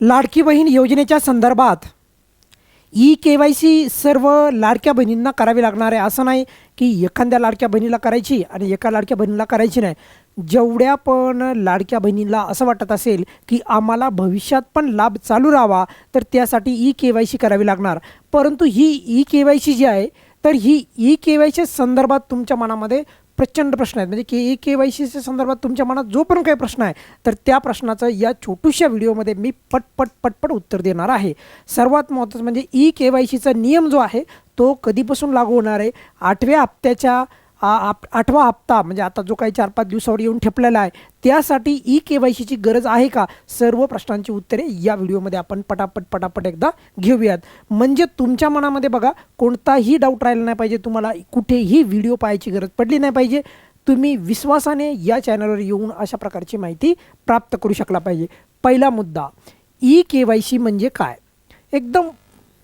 लाडकी बहीण योजनेच्या संदर्भात E K Y C सर्व लाडक्या बहिणींना करावी लागणार आहे. असं नाही की एखाद्या लाडक्या बहिणीला करायची आणि एका लाडक्या बहिणीला करायची नाही. जेवढ्या पण लाडक्या बहिणीला असं वाटत असेल की आम्हाला भविष्यात पण लाभ चालू राहावा तर त्यासाठी ई के वाय सी करावी लागणार. परंतु ही ई के वाय सी जी आहे तर ही ई के वाय सी संदर्भात तुमच्या मनामध्ये प्रचंड प्रश्न आहेत. म्हणजे के ई के वाय सीच्या संदर्भात तुमच्या मनात जो पण काही प्रश्न आहे तर त्या प्रश्नाचं या छोटूशा व्हिडिओमध्ये मी पटपट पटपट उत्तर देणार आहे. सर्वात महत्त्वाचं म्हणजे ई के वाय सीचा नियम जो आहे तो कधीपासून लागू होणार आहे? आठव्या हप्त्याच्या आप आठवा हप्ता म्हणजे आता जो काही चार पाच दिवसावर येऊन ठेपलेला आहे त्यासाठी ई के वाय सीची गरज आहे का? सर्व प्रश्नांची उत्तरे या व्हिडिओमध्ये आपण पटापट पटापट एकदा घेऊयात. म्हणजे तुमच्या मनामध्ये बघा कोणताही डाऊट राहिला नाही पाहिजे तुम्हाला कुठेही व्हिडिओ पाहायची गरज पडली नाही पाहिजे. तुम्ही विश्वासाने या चॅनलवर येऊन अशा प्रकारची माहिती प्राप्त करू शकला पाहिजे. पहिला मुद्दा ई के वाय सी म्हणजे काय? एकदम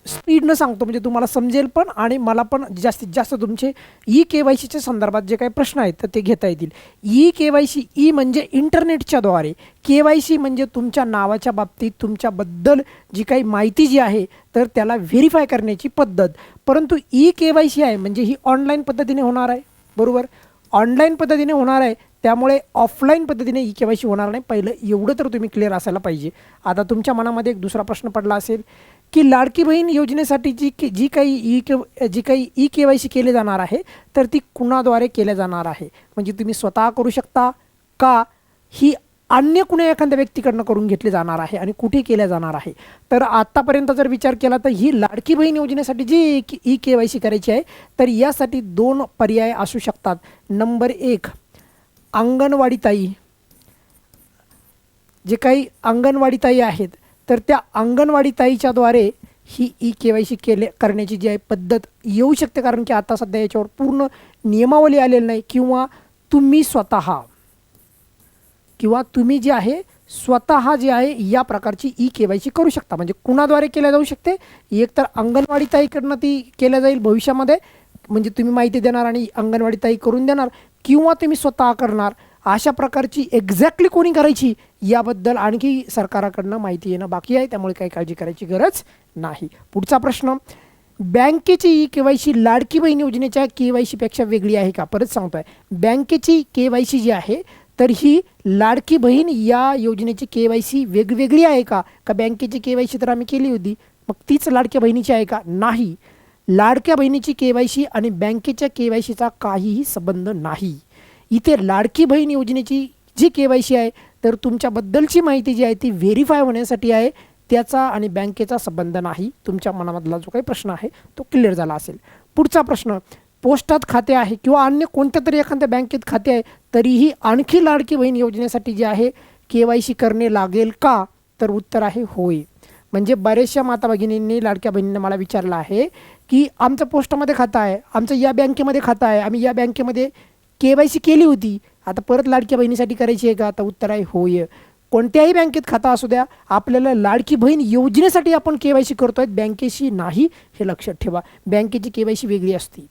स्पीडनं सांगतो म्हणजे तुम्हाला समजेल पण आणि मला पण जास्तीत जास्त तुमचे ई के वाय सीच्या संदर्भात जे काही प्रश्न आहेत तर ते घेता येतील. E K Y C E म्हणजे इंटरनेटच्याद्वारे के वाय सी म्हणजे तुमच्या नावाच्या बाबतीत तुमच्याबद्दल जी काही माहिती जी आहे तर त्याला व्हेरीफाय करण्याची पद्धत. परंतु ई के वाय सी आहे म्हणजे ही ऑनलाईन पद्धतीने होणार आहे. बरोबर? ऑनलाईन पद्धतीने होणार आहे त्यामुळे ऑफलाईन पद्धतीने ई के वाय सी होणार नाही. पहिलं एवढं तर तुम्ही क्लिअर असायला पाहिजे. आता तुमच्या मनामध्ये एक दुसरा प्रश्न पडला असेल की लाडकी बहीण योजनेसाठी जी की जी काही ई के जी काही ई के वाय सी केले जाणार आहे तर ती कुणाद्वारे केल्या जाणार आहे? म्हणजे तुम्ही स्वतः करू शकता का? ही अन्य कुण्या एखाद्या व्यक्तीकडनं करून घेतली जाणार आहे आणि कुठे केल्या जाणार आहे? तर आत्तापर्यंत जर विचार केला तर ही लाडकी बहीण योजनेसाठी जी ई के वाय सी करायची आहे तर यासाठी दोन पर्याय असू शकतात. नंबर एक अंगणवाडी ताई जे काही अंगणवाडी ताई आहेत तर त्या अंगणवाडी ताईच्याद्वारे ही ई के वाय सी केले करण्याची जी आहे पद्धत येऊ शकते. कारण की आता सध्या याच्यावर पूर्ण नियमावली आलेली नाही. किंवा तुम्ही स्वतः किंवा तुम्ही जे आहे स्वतः जे आहे या प्रकारची ई के वाय सी करू शकता. म्हणजे कुणाद्वारे केल्या जाऊ शकते? एक तर अंगणवाडी ताईकडनं ती केल्या जाईल भविष्यामध्ये. म्हणजे तुम्ही माहिती देणार आणि अंगणवाडी ताई करून देणार. किंवा तुम्ही स्वतः करणार. अशा प्रकारची एक्झॅक्टली कोणी करायची याबद्दल आणखी सरकाराकडनं माहिती येणं बाकी आहे. त्यामुळे काही काळजी करायची गरज नाही. पुढचा प्रश्न बँकेची E K Y C Ladki Bahin योजनेच्या के वाय सीपेक्षा वेगळी आहे का? परत सांगतोय. बँकेची के वाय सी जी आहे तर ही लाडकी बहीण या योजनेची के वाय सी वेगवेगळी आहे का? का बँकेची के वाय सी तर आम्ही केली होती मग तीच लाडक्या बहिणीची आहे का? नाही. लाडक्या बहिणीची के वाय सी आणि बँकेच्या के वाय सीचा काहीही संबंध नाही. इथे लाडकी बहीण योजनेची जी के वाय सी आहे तर तुमच्याबद्दलची माहिती जी आहे ती व्हेरीफाय होण्यासाठी आहे. त्याचा आणि बँकेचा संबंध नाही. तुमच्या मनामधला जो काही प्रश्न आहे तो क्लिअर झाला असेल. पुढचा प्रश्न पोस्टात खाते आहे किंवा अन्य कोणत्या तरी एखाद्या बँकेत खाते आहे तरीही आणखी लाडकी बहीण योजनेसाठी जे आहे के वाय सी करणे लागेल का? तर उत्तर आहे होय. म्हणजे बऱ्याचशा माता भगिनींनी लाडक्या बहिणींना मला विचारलं आहे की आमचं पोस्टामध्ये खातं आहे आमचं या बँकेमध्ये खातं आहे आम्ही या बँकेमध्ये के वाय सी केली होती. आता परत लाडक्या बहिणीसाठी करायची आहे का? आता उत्तर आहे होय. कोणत्याही बँकेत खाता असू द्या आपल्याला लाडकी बहीण योजनेसाठी आपण के वाय सी करतो आहे बँकेशी नाही हे लक्षात ठेवा. बँकेची के वाय सी वेगळी असते.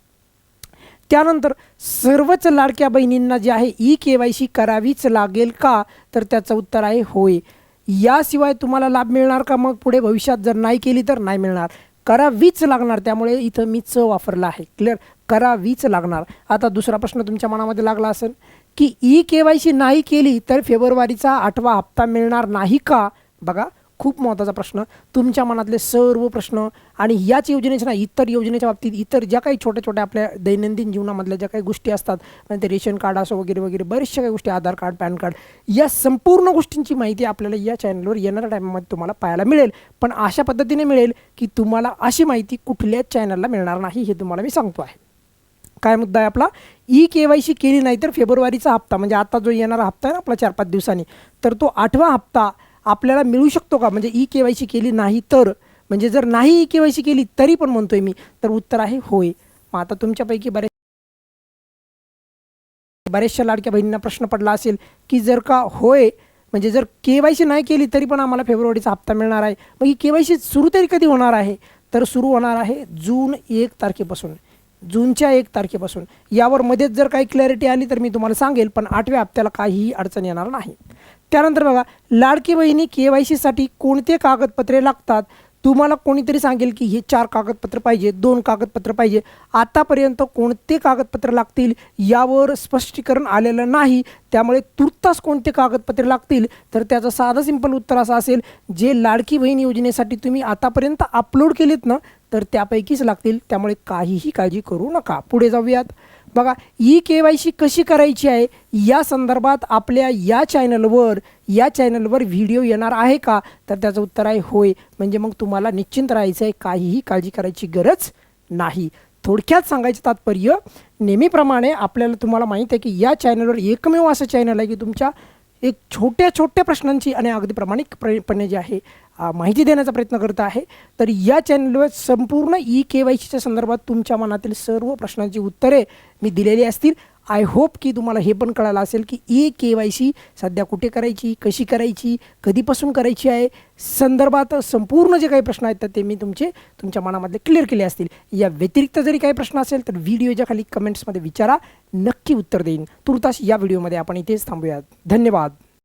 त्यानंतर सर्वच लाडक्या बहिणींना जे आहे ई के वाय सी करावीच लागेल का? तर त्याचं उत्तर आहे होय. याशिवाय तुम्हाला लाभ मिळणार का? मग पुढे भविष्यात जर नाही केली तर नाही मिळणार. करावीच लागणार. त्यामुळे इथं मी च वापरला आहे. क्लिअर करावीच लागणार. आता दुसरा प्रश्न तुमच्या मनामध्ये लागला असेल की ई के वाय सी नाही केली तर फेब्रुवारीचा आठवा हप्ता मिळणार नाही का? बघा खूप महत्त्वाचा प्रश्न. तुमच्या मनातले सर्व प्रश्न आणि याच योजनेच्या नाही इतर योजनेच्या बाबतीत इतर ज्या काही छोट्या छोट्या आपल्या दैनंदिन जीवनामधल्या ज्या काही गोष्टी असतात म्हणजे ते रेशन कार्ड असो वगैरे वगैरे बऱ्याचशा काही गोष्टी आधार कार्ड पॅन कार्ड या संपूर्ण गोष्टींची माहिती आपल्याला या चॅनलवर येणाऱ्या टायमामध्ये तुम्हाला पाहायला मिळेल. पण अशा पद्धतीने मिळेल की तुम्हाला अशी माहिती कुठल्याच चॅनलला मिळणार नाही हे तुम्हाला मी सांगतो आहे. काय मुद्दा आहे आपला? ई के वाय सी केली नाही तर फेब्रुवारीचा हप्ता म्हणजे आता जो येणारा हप्ता आहे ना आपला चार पाच दिवसांनी तर तो आठवा हप्ता आपल्याला मिळू शकतो का? म्हणजे ई के वाय सी केली नाही तर म्हणजे जर नाही ई के वाय सी केली तरी पण म्हणतोय मी तर उत्तर आहे होय. मग आता तुमच्यापैकी बरेच बऱ्याचशा लाडक्या बहिणींना प्रश्न पडला असेल की जर का होय म्हणजे जर के वाय सी नाही केली तरी पण आम्हाला फेब्रुवारीचा हप्ता मिळणार आहे. मग ही के वाय सी सुरू तरी कधी होणार आहे? तर सुरू होणार आहे जून एक तारखेपासून. जूनच्या एक तारखेपासून. यावर मध्येच जर काही क्लॅरिटी आली तर मी तुम्हाला सांगेल पण आठव्या हप्त्याला काहीही अडचण येणार नाही. त्यानंतर बघा लाडकी बहिणी के वाय सीसाठी कोणते कागदपत्रे लागतात? तुम्हाला कोणीतरी सांगेल की हे चार कागदपत्र पाहिजे दोन कागदपत्र पाहिजे. आतापर्यंत कोणते कागदपत्र लागतील यावर स्पष्टीकरण आलेलं नाही. त्यामुळे तुर्तास कोणते कागदपत्रे लागतील? तर त्याचं साधं सिंपल उत्तर असं असेल जे लाडकी बहीण योजनेसाठी तुम्ही आतापर्यंत अपलोड केलेत ना तर त्यापैकीच लागतील. त्यामुळे काहीही काळजी करू नका. पुढे जाऊयात. बघा ई के वाय सी कशी करायची आहे? या संदर्भात आपल्या या चॅनलवर या चॅनलवर व्हिडिओ येणार आहे का? तर त्याचं उत्तर आहे होय. म्हणजे मग तुम्हाला निश्चिंत राहायचं आहे काहीही काळजी करायची गरज नाही. थोडक्यात सांगायचं तात्पर्य नेहमीप्रमाणे आपल्याला तुम्हाला माहीत आहे की या चॅनलवर एकमेव असं चॅनल आहे की तुमच्या एक छोट्या छोट्या प्रश्नांची आणि अगदी प्रामाणिकपणे जे आहे माहिती देण्याचा प्रयत्न करत आहे. तर या चॅनलवर संपूर्ण ई के वाय सीच्या संदर्भात तुमच्या मनातील सर्व प्रश्नांची उत्तरे मी दिलेली असतील. आय होप की तुम्हाला हे पण कळालं असेल की ई के वाय सी सध्या कुठे करायची कशी करायची कधीपासून करायची आहे संदर्भात संपूर्ण जे काही प्रश्न आहेत तर ते मी तुमचे तुमच्या मनामध्ये क्लिअर केले असतील. या व्यतिरिक्त जरी काही प्रश्न असेल तर व्हिडिओच्या खाली कमेंट्समध्ये विचारा. नक्की उत्तर देईन. तुर्तास या व्हिडिओमध्ये आपण इथेच थांबूयात. धन्यवाद.